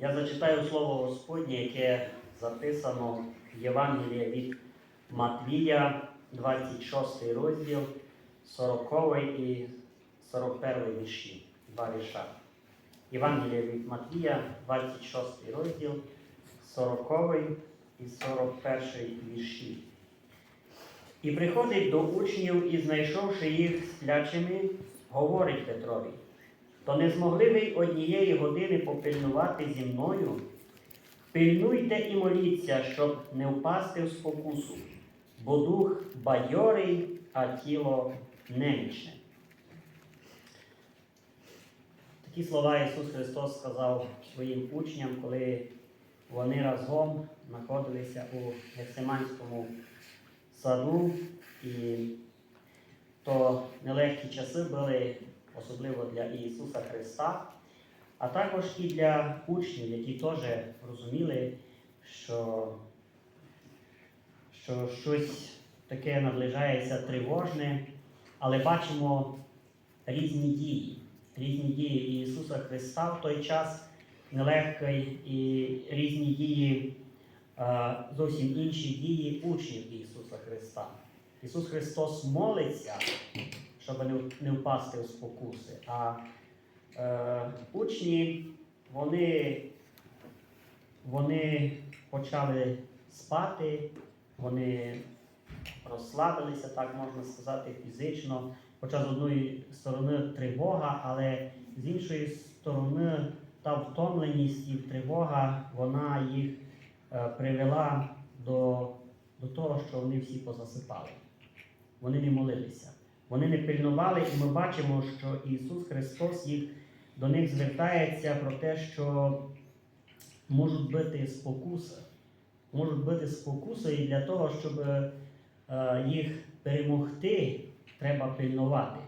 Я зачитаю слово Господнє, яке записано в Євангелії від Матвія, 26 розділ, 40 і 41 вірші. Два вірша. Євангелія від Матвія, 26 розділ, 40 і 41 вірші. І приходить до учнів і, знайшовши їх сплячими, говорить Петрові, то не змогли ви однієї години попильнувати зі мною? Пильнуйте і моліться, щоб не впасти в спокусу, бо дух бадьорий, а тіло немічне. Такі слова Ісус Христос сказав своїм учням, коли вони разом знаходилися у Гефсиманському саду, і то нелегкі часи були особливо для Ісуса Христа, а також і для учнів, які теж розуміли, що, що щось таке наближається тривожне, але бачимо різні дії, різні дії Ісуса Христа в той час нелегкий і різні дії е, зовсім інші дії учнів Ісуса Христа. Ісус Христос молиться, щоб не, впасти у спокуси. А е, учні, вони, вони почали спати, вони розслабилися, так можна сказати, фізично. Хоча з одної сторони тривога, але з іншої сторони та втомленість і тривога, вона їх е, привела до, до того, що вони всі позасипали. Вони не молилися, вони не пильнували, і ми бачимо, що Ісус Христос їх до них звертається про те, що можуть бути спокуси. Можуть бути спокуси, і для того, щоб е, їх перемогти, треба пильнувати.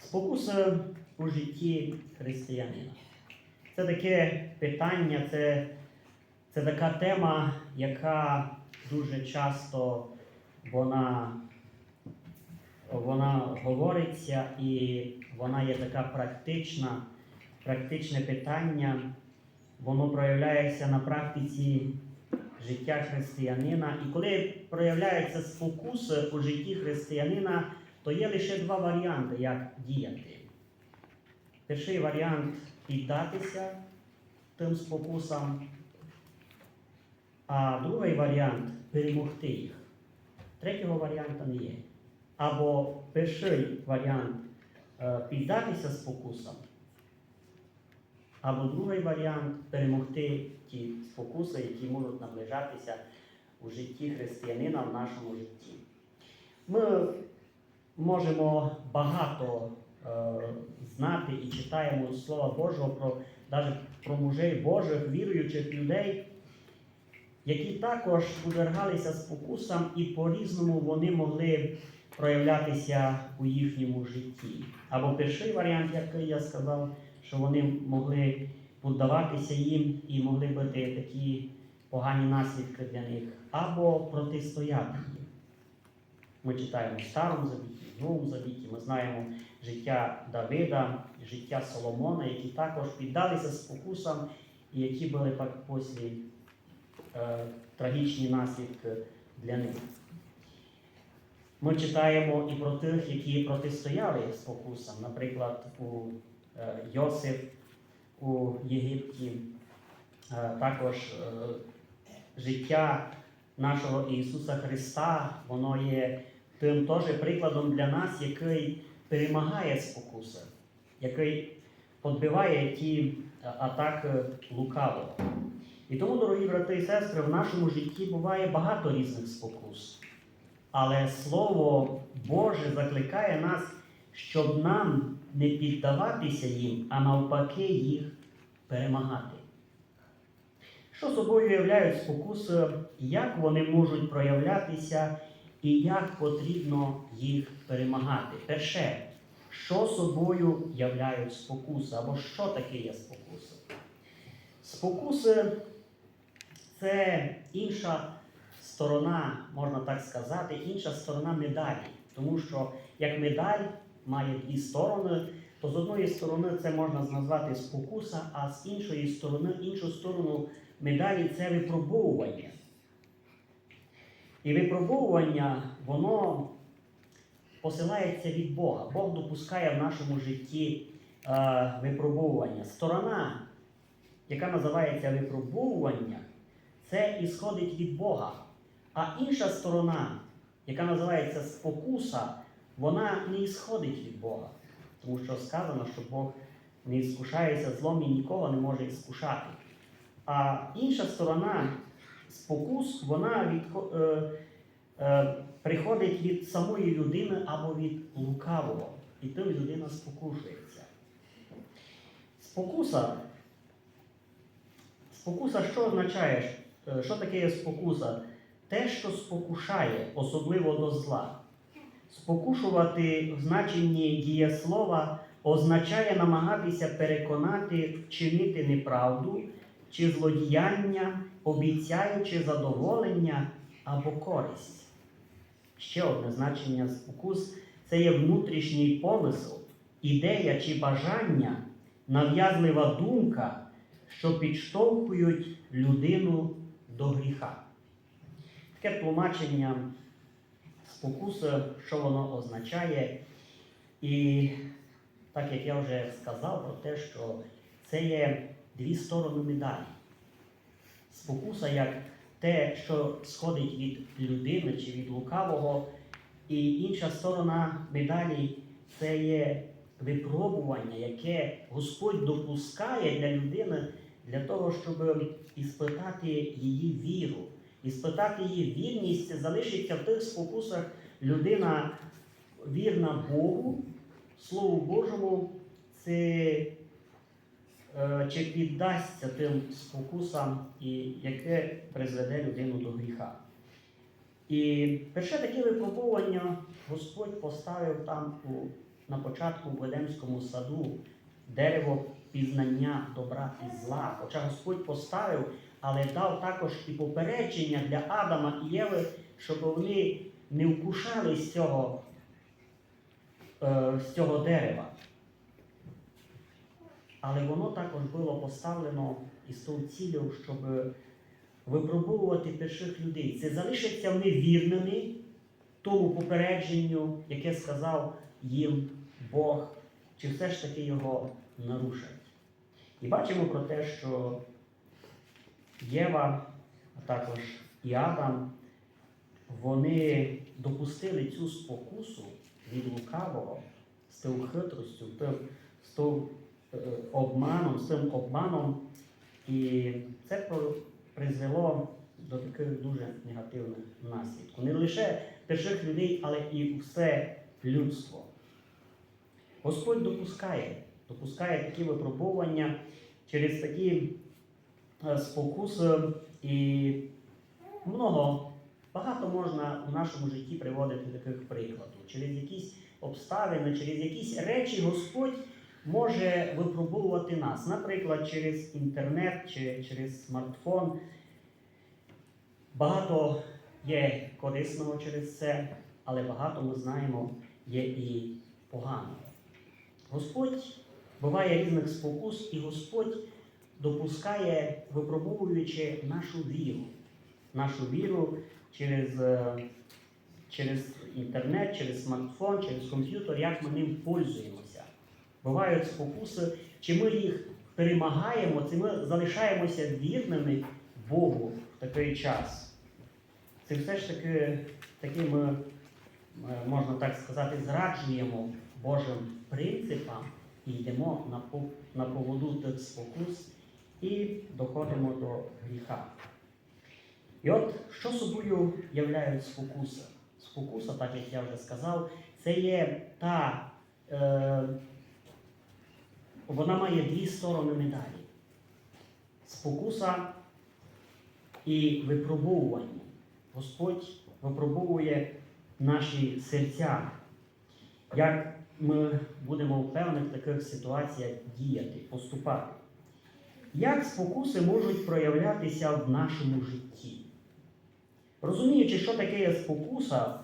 Спокуси у житті християнина. Це таке питання, це, це така тема, яка дуже часто вона, вона говориться і вона є така практична, практичне питання. Воно проявляється на практиці життя християнина. І коли проявляються спокуси у житті християнина, то є лише два варіанти, як діяти. Перший варіант піддатися тим спокусам, а другий варіант перемогти їх. Третього варіанта не є. Або перший варіант е, піддатися спокусам, або другий варіант перемогти ті спокуси, які можуть наближатися у житті християнина в нашому житті. Ми можемо багато е, знати і читаємо Слова Божого про навіть про мужей Божих, віруючих людей, які також подвергалися спокусам, і по-різному вони могли проявлятися у їхньому житті. Або перший варіант, який я сказав, що вони могли піддаватися їм і могли бути такі погані наслідки для них, або протистояти їм. Ми читаємо в Старому Завіті, в Новому Завіті, ми знаємо життя Давида, життя Соломона, які також піддалися спокусам і які були після е, трагічні наслідки для них. Ми читаємо і про тих, які протистояли спокусам, наприклад, у е, Йосиф у Єгипті, е, також е, життя нашого Ісуса Христа, воно є тим теж прикладом для нас, який перемагає спокуси, який подбиває ті атаки лукавого. І тому, дорогі брати і сестри, в нашому житті буває багато різних спокус. Але Слово Боже закликає нас, щоб нам не піддаватися їм, а навпаки їх перемагати. Що собою являють спокуси, як вони можуть проявлятися і як потрібно їх перемагати? Перше, що собою являють спокуси, або що таке є спокуси? Спокуси це інша сторона, можна так сказати, інша сторона медалі. Тому що як медаль має дві сторони, то з одної сторони це можна назвати спокуса, а з іншої сторони, іншу сторону медалі це випробовування. І випробовування, воно посилається від Бога. Бог допускає в нашому житті е, випробовування. Сторона, яка називається випробовування, це ісходить від Бога. А інша сторона, яка називається спокуса, вона не ісходить від Бога. Тому що сказано, що Бог не іскушається злом і нікого не може іскушати. А інша сторона спокус, вона від, е, е, приходить від самої людини або від лукавого. І тим людина спокушується. Спокуса. Спокуса що означає? Е, Що таке є спокуса? Те, що спокушає, особливо до зла. Спокушувати в значенні дієслова означає намагатися переконати, вчинити неправду чи злодіяння, обіцяючи задоволення або користь. Ще одне значення спокус це є внутрішній помисел, ідея чи бажання, нав'язлива думка, що підштовхують людину до гріха. Таке тлумачення спокуси, що воно означає. І так як я вже сказав про те, що це є дві сторони медалі. Спокуса як те, що сходить від людини чи від лукавого, і інша сторона медалі це є випробування, яке Господь допускає для людини для того, щоб іспитати її віру, іспитати її вірність, залишиться в тих спокусах людина вірна Богу, Слову Божому, це е, чи піддасться тим спокусам, і яке призведе людину до гріха. І перше таке випробування Господь поставив там у, на початку в Едемському саду дерево пізнання добра і зла. Хоча Господь поставив, але дав також і попередження для Адама і Єви, щоб вони не вкушали з цього, е, з цього дерева. Але воно також було поставлено із тою цілею, щоб випробовувати перших людей. Це залишаться вони вірними тому попередженню, яке сказав їм Бог, чи все ж таки його нарушать. І бачимо про те, що Єва, а також і Адам, вони допустили цю спокусу від лукавого з тим хитростю, тим, з тим е, обманом, з тим обманом. І це призвело до таких дуже негативних наслідків. Не лише перших людей, але і все людство. Господь допускає, допускає такі випробування через такі спокуси і много, багато можна в нашому житті приводити таких прикладів. Через якісь обставини, через якісь речі Господь може випробовувати нас. Наприклад, через інтернет чи через смартфон. Багато є корисного через це, але багато ми знаємо є і поганого. Господь буває різних спокус, і Господь допускає, випробовуючи нашу віру, нашу віру через, е, через інтернет, через смартфон, через комп'ютер, як ми ним пользуємося. Бувають спокуси, чи ми їх перемагаємо, чи ми залишаємося вірними Богу в такий час. Це все ж таки таки ми, е, можна так сказати, зраджуємо Божим принципам і йдемо на, поводу тих спокус і доходимо до гріха. І от що собою являють спокуси? Спокуса, так як я вже сказав, це є та, е, вона має дві сторони медалі. Спокуса і випробовування. Господь випробовує наші серця, як ми будемо в певних таких ситуаціях діяти, поступати. Як спокуси можуть проявлятися в нашому житті? Розуміючи, що таке є спокуса,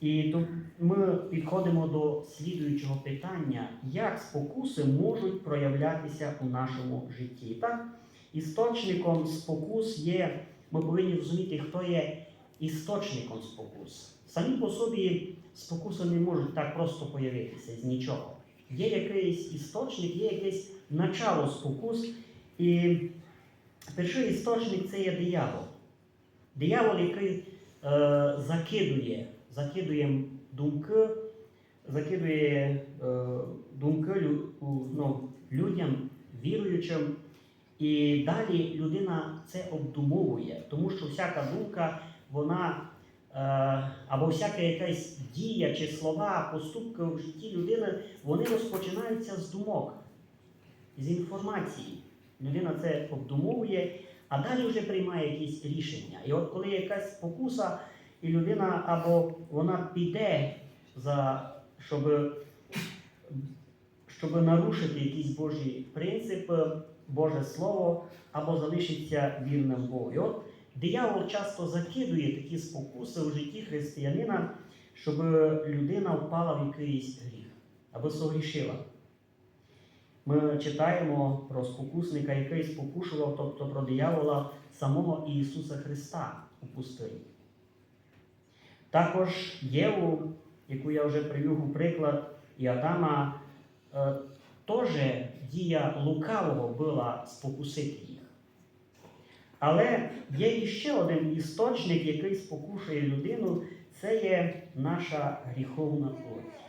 і ми підходимо до слідуючого питання, як спокуси можуть проявлятися у нашому житті. Так, істочником спокус є, ми повинні розуміти, хто є істочником спокус. Самі по собі спокуси не можуть так просто появитися з нічого. Є якийсь істочник, є якесь начало спокус. І перший істочник це є диявол. Диявол, який е, закидує, закидує думки, закидує е, думки ну, людям, віруючим. І далі людина це обдумовує, тому що всяка думка, вона е, або всяка якась дія чи слова, поступки в житті людини, вони розпочинаються з думок, з інформації. Людина це обдумовує, а далі вже приймає якісь рішення. І от коли якась спокуса, і людина або вона піде за щоб, щоб нарушити якісь Божі принципи, Боже Слово, або залишиться вірним Богу. І от диявол часто закидує такі спокуси у житті християнина, щоб людина впала в якийсь гріх або согрішила. Ми читаємо про спокусника, який спокушував, тобто про диявола самого Ісуса Христа у пустині. Також Єву, яку я вже привів у приклад, і Адама, е, теж дія лукавого була спокусити їх. Але є іще один істочник, який спокушує людину, це є наша гріховна плоть.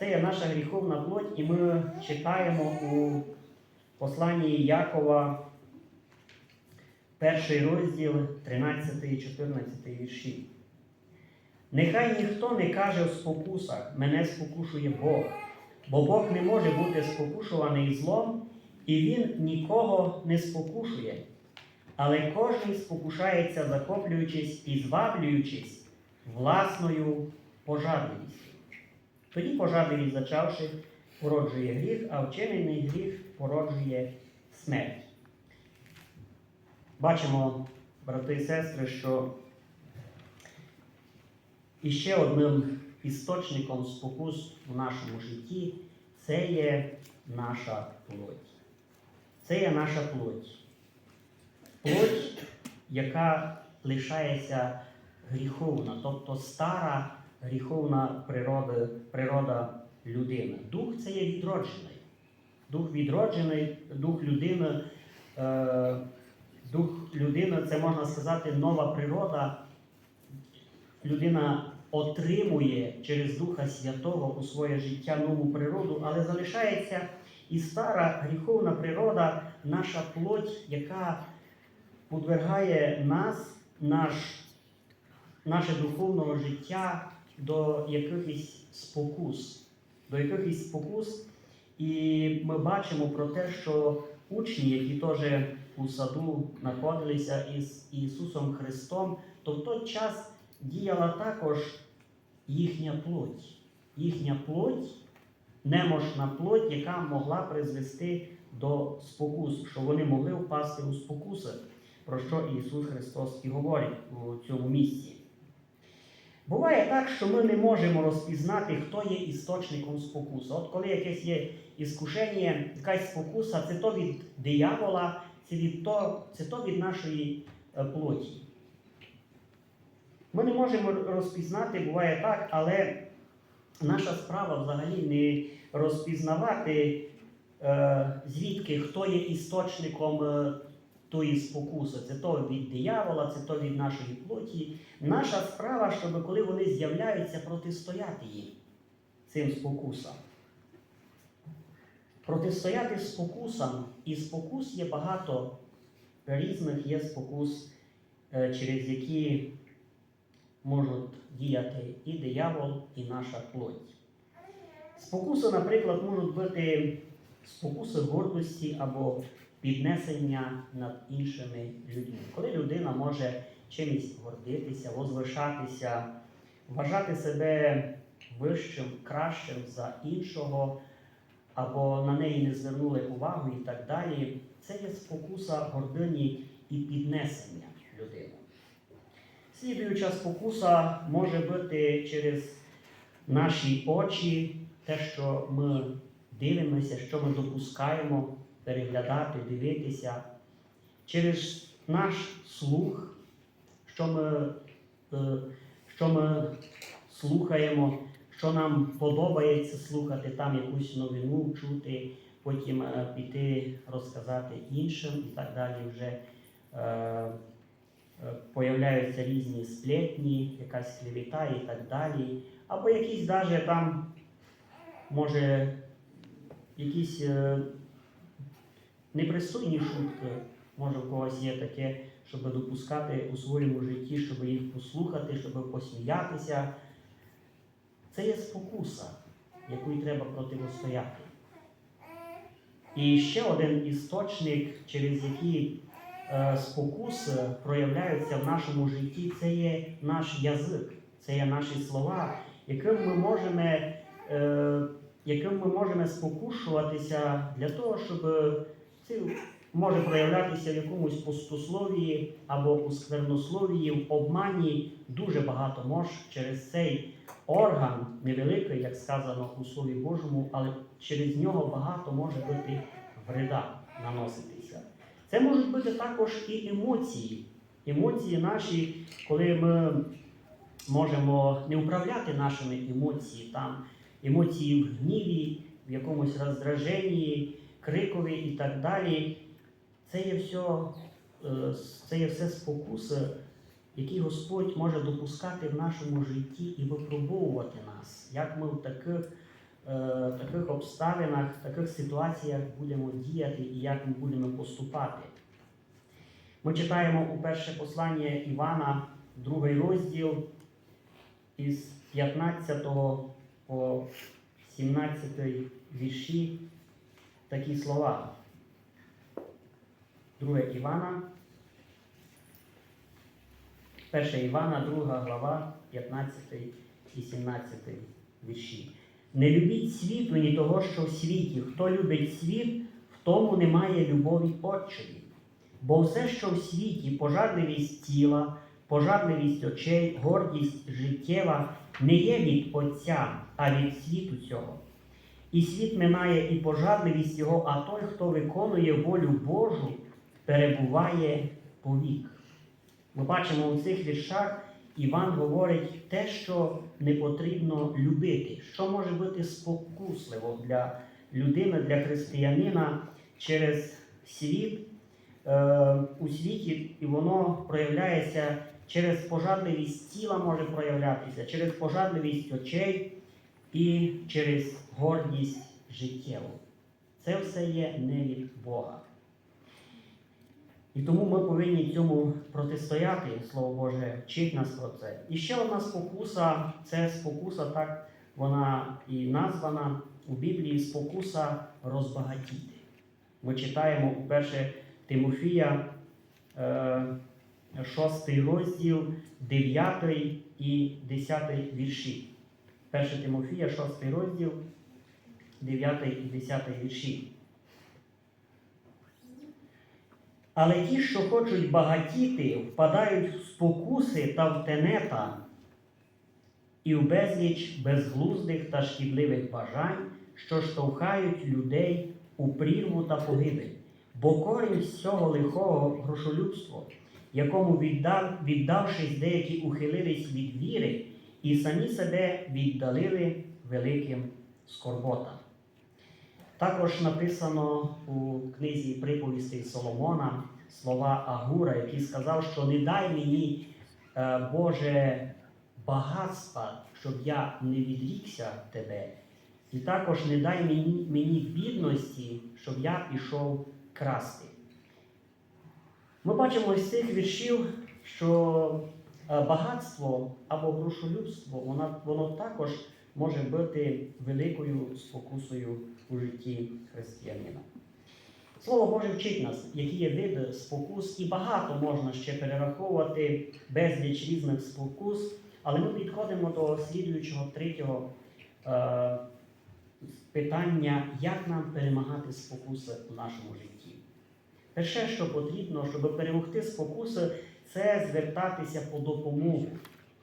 Це є наша гріховна плоть, і ми читаємо у посланні Якова, перший розділ, 13 і 14 вірші. Нехай ніхто не каже в спокусах, мене спокушує Бог, бо Бог не може бути спокушуваний злом, і Він нікого не спокушує. Але кожен спокушається, захоплюючись і зваблюючись власною пожадливістю. Тоді пожадливість, зачавши, породжує гріх, а вчинений гріх породжує смерть. Бачимо, брати і сестри, що іще одним істочником спокус в нашому житті це є наша плоть. Це є наша плоть. Плоть, яка лишається гріховна, тобто стара гріховна природа, природа людини. Дух це є відроджений. Дух відроджений, дух людини, е, дух людини це можна сказати нова природа. Людина отримує через Духа Святого у своє життя нову природу, але залишається і стара гріховна природа, наша плоть, яка подвергає нас, наш, наше духовного життя до якихось спокус, до якихось спокус. І ми бачимо про те, що учні, які теж у саду знаходилися із Ісусом Христом, то в той час діяла також їхня плоть. Їхня плоть, немощна плоть, яка могла призвести до спокус, що вони могли впасти у спокуси, про що Ісус Христос і говорить у цьому місці. Буває так, що ми не можемо розпізнати, хто є істочником спокуси. От коли якесь є іскушення, якась спокуса, це то від диявола, це, від то, це то від нашої е, плоті. Ми не можемо розпізнати, буває так, але наша справа взагалі не розпізнавати, е, звідки хто є істочником е, тої спокуси. Це то від диявола, це то від нашої плоті. Наша справа, щоб коли вони з'являються, протистояти їм цим спокусам. Протистояти спокусам, і спокус є багато різних є спокус, е, через які можуть діяти і диявол, і наша плоть. Спокуси, наприклад, можуть бути спокуси гордості або піднесення над іншими людьми. Коли людина може чимось гордитися, возвишатися, вважати себе вищим, кращим за іншого, або на неї не звернули увагу і так далі, це є спокуса гордині і піднесення людини. Слідуюча спокуса може бути через наші очі, те, що ми дивимося, що ми допускаємо переглядати, дивитися, через наш слух, що ми, е, що ми слухаємо, що нам подобається слухати, там якусь новину чути, потім е, піти розказати іншим і так далі вже. Е, Появляються різні сплетні, якась клевіта і так далі. Або якісь навіть там, може, якісь непристойні шутки, може в когось є таке, щоб допускати у своєму житті, щоб їх послухати, щоб посміятися. Це є спокуса, якої треба противостояти. І ще один істочник, через який е, спокуси проявляються в нашому житті, це є наш язик, це є наші слова, яким ми можемо, е, яким ми можемо спокушуватися для того, щоб це може проявлятися в якомусь пустословії або у сквернословії, в обмані дуже багато мож через цей орган невеликий, як сказано у Слові Божому, але через нього багато може бути вреда наноситися. Це можуть бути також і емоції. Емоції наші, коли ми можемо не управляти нашими емоціями, там емоції в гніві, в якомусь роздраженні, крикові і так далі. Це є все, це є все спокуси, які Господь може допускати в нашому житті і випробовувати нас, як ми в таких, е, таких обставинах, в таких ситуаціях будемо діяти і як ми будемо поступати. Ми читаємо у перше послання Івана, другий розділ із 15 по 17 вірші такі слова. 2 Івана, 1 Івана, 2 глава, 15 і 17 вірші. Не любіть світу, ні того, що в світі. Хто любить світ, в тому немає любові Отчої. Бо все, що в світі, пожадливість тіла, пожадливість очей, гордість життєва, не є від Отця, а від світу цього. І світ минає і пожадливість його, а той, хто виконує волю Божу, перебуває повік. Ми бачимо у цих віршах, Іван говорить те, що не потрібно любити, що може бути спокусливо для людини, для християнина через світ е, у світі, і воно проявляється через пожадливість тіла може проявлятися, через пожадливість очей і через гордість життєву. Це все є не від Бога. І тому ми повинні цьому протистояти, Слово Боже, вчить нас про це. І ще одна спокуса це спокуса, так вона і названа у Біблії спокуса розбагатіти. Ми читаємо 1 Тимофія, 6 розділ, 9 і 10 вірші. 1 Тимофія, 6 розділ, 9 і 10 вірші. Але ті, що хочуть багатіти, впадають в спокуси та в тенета і в безліч безглуздих та шкідливих бажань, що штовхають людей у прірву та погибель. Бо корінь з цього лихого грошолюбство, якому віддав, віддавшись, деякі ухилились від віри і самі себе віддалили великим скорботам. Також написано у книзі приповістей Соломона слова Агура, який сказав, що не дай мені, е, Боже, багатства, щоб я не відрікся тебе. І також не дай мені, мені бідності, щоб я пішов красти. Ми бачимо з цих віршів, що е, багатство або грошолюбство, воно, воно також може бути великою спокусою у житті християнина. Слово Боже вчить нас, які є види спокус, і багато можна ще перераховувати безліч різних спокус, але ми підходимо до слідуючого третього е, питання, як нам перемагати спокуси у нашому житті. Перше, що потрібно, щоб перемогти спокуси, це звертатися по допомогу,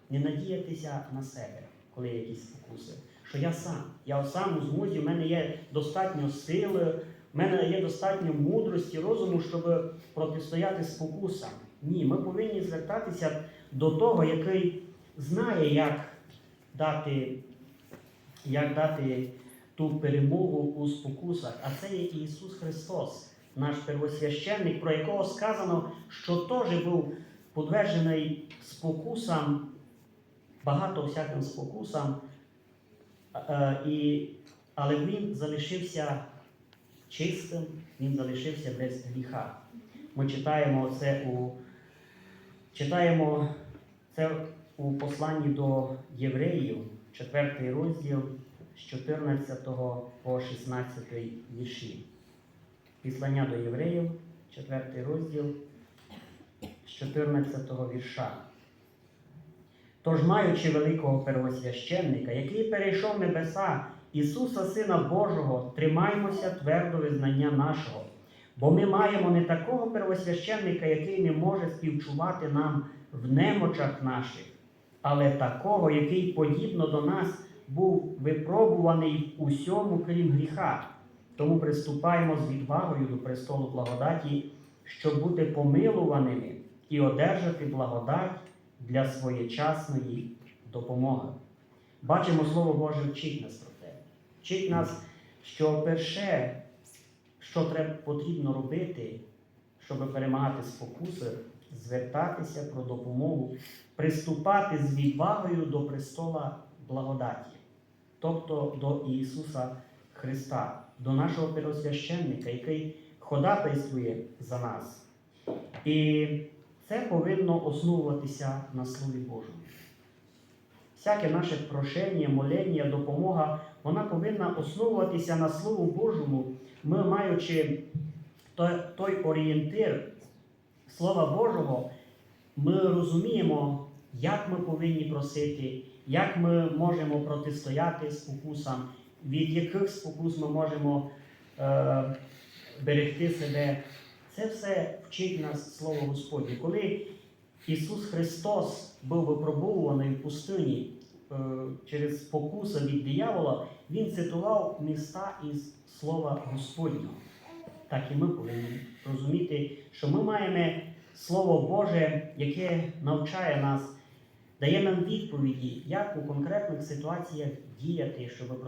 не надіятися на себе. коли якісь спокуси, що я сам. Я сам у змозі, в мене є достатньо сили, в мене є достатньо мудрості, розуму, щоб протистояти спокусам. Ні, ми повинні звертатися до того, який знає, як дати, як дати ту перемогу у спокусах. А це є Ісус Христос, наш первосвященник, про якого сказано, що теж був подвержений спокусам, багато всяким спокусам, і, але він залишився чистим, він залишився без гріха. Ми читаємо це у читаємо це у посланні до євреїв, 4 розділ з 14 по 16 вірші. Післання до євреїв, 4 розділ з 14 вірша. Тож, маючи великого первосвященника, який перейшов небеса, Ісуса Сина Божого, тримаймося твердо визнання нашого. Бо ми маємо не такого первосвященника, який не може співчувати нам в немочах наших, але такого, який подібно до нас був випробуваний в усьому, крім гріха. Тому приступаємо з відвагою до престолу благодаті, щоб бути помилуваними і одержати благодать для своєчасної допомоги. Бачимо, Слово Боже вчить нас про те. Вчить нас, що перше, що треба потрібно робити, щоб перемагати спокуси, звертатися про допомогу, приступати з відвагою до престола благодаті, тобто до Ісуса Христа, до нашого первосвященника, який ходатайствує за нас. І це повинно основуватися на Слові Божому. Всяке наше прошення, молення, допомога, вона повинна основуватися на Слову Божому, ми маючи той, орієнтир Слова Божого, ми розуміємо, як ми повинні просити, як ми можемо протистояти спокусам, від яких спокус ми можемо е, берегти себе. Це все вчить нас Слово Господнє. Коли Ісус Христос був випробовуваний в пустині е, через спокуса від диявола, Він цитував міста із Слова Господнього. Так і ми повинні розуміти, що ми маємо Слово Боже, яке навчає нас, дає нам відповіді, як у конкретних ситуаціях діяти, щоб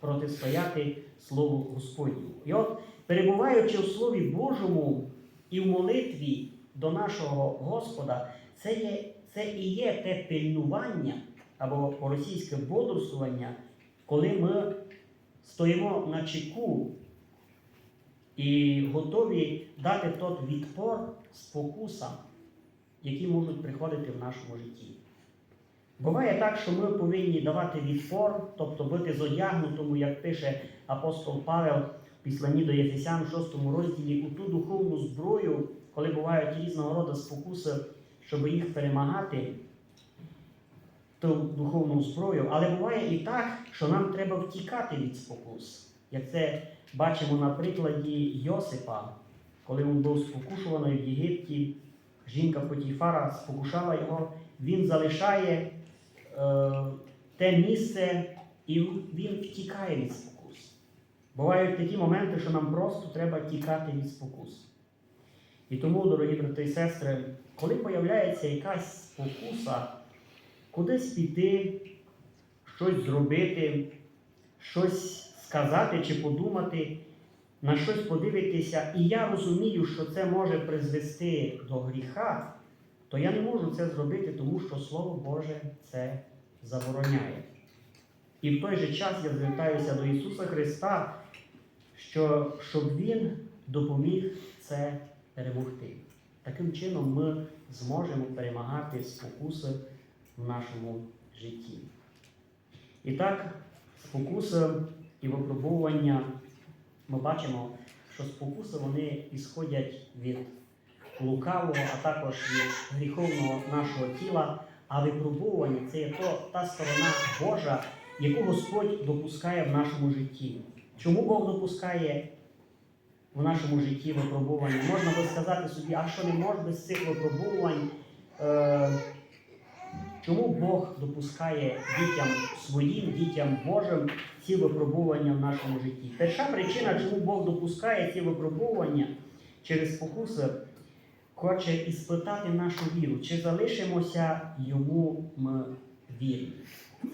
протистояти Слову Господньому. І от, перебуваючи у Слові Божому і в молитві до нашого Господа, це, є, це і є те пильнування або по-російське бодрствування, коли ми стоїмо на чеку і готові дати тот відпор спокусам, які можуть приходити в нашому житті. Буває так, що ми повинні давати відпор, тобто бути зодягнутому, як пише апостол Павел в післанні до Єфесян в 6 розділі, у ту духовну зброю, коли бувають різного роду спокуси, щоб їх перемагати, ту духовну зброю. Але буває і так, що нам треба втікати від спокус. Як це бачимо на прикладі Йосипа, коли він був спокушуваний в Єгипті, жінка Потіфара спокушала його, він залишає те місце і він втікає від спокус. Бувають такі моменти, що нам просто треба тікати від спокус. І тому, дорогі брати і сестри, коли появляється якась спокуса, кудись піти, щось зробити, щось сказати чи подумати, на щось подивитися, і я розумію, що це може призвести до гріха, то я не можу це зробити, тому що Слово Боже це забороняє. І в той же час я звертаюся до Ісуса Христа, що, щоб Він допоміг це перемогти. Таким чином ми зможемо перемагати спокуси в нашому житті. І так, спокуси і випробування, ми бачимо, що спокуси вони ісходять від лукавого, а також від гріховного нашого тіла, а випробування це є то, та сторона Божа, яку Господь допускає в нашому житті. Чому Бог допускає в нашому житті випробування? Можна би сказати собі, а що не може без цих випробувань? Е, Чому Бог допускає дітям своїм, дітям Божим ці випробування в нашому житті? Перша причина, чому Бог допускає ці випробування через спокуси, хоче іспитати нашу віру, чи залишимося йому ми вірні.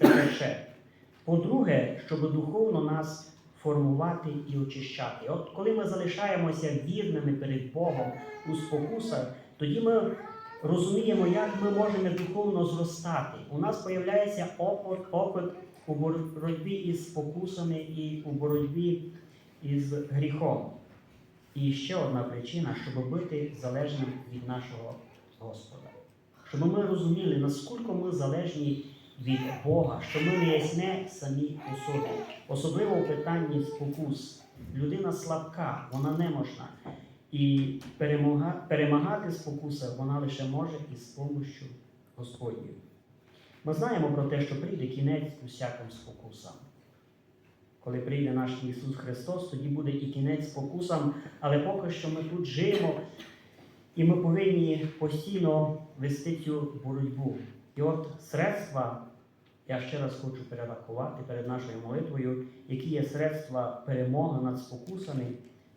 Це перше. По-друге, щоб духовно нас формувати і очищати. От коли ми залишаємося вірними перед Богом у спокусах, тоді ми розуміємо, як ми можемо духовно зростати. У нас з'являється опит, у боротьбі із спокусами і у боротьбі із гріхом. І ще одна причина, щоб бути залежним від нашого Господа. Щоб ми розуміли, наскільки ми залежні від Бога, що ми не ясне самі у собі. Особливо в питанні спокус. Людина слабка, вона неможна. І перемагати спокуси вона лише може із помощю Господньою. Ми знаємо про те, що прийде кінець усяким спокусам. Коли прийде наш Ісус Христос, тоді буде і кінець спокусам, але поки що ми тут живемо, і ми повинні постійно вести цю боротьбу. І от средства, я ще раз хочу перерахувати перед нашою молитвою, які є средства перемоги над спокусами,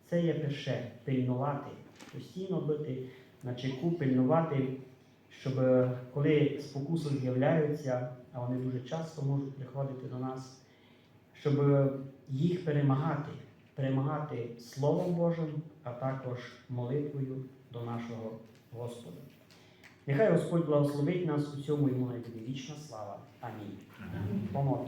це є перше пильнувати, постійно бути на чеку, пильнувати, щоб е, коли спокуси з'являються, а вони дуже часто можуть приходити до нас, щоб їх перемагати, перемагати Словом Божим, а також молитвою до нашого Господа. Нехай Господь благословить нас у цьому йому найбільше вічна слава. Амінь. Помолимось.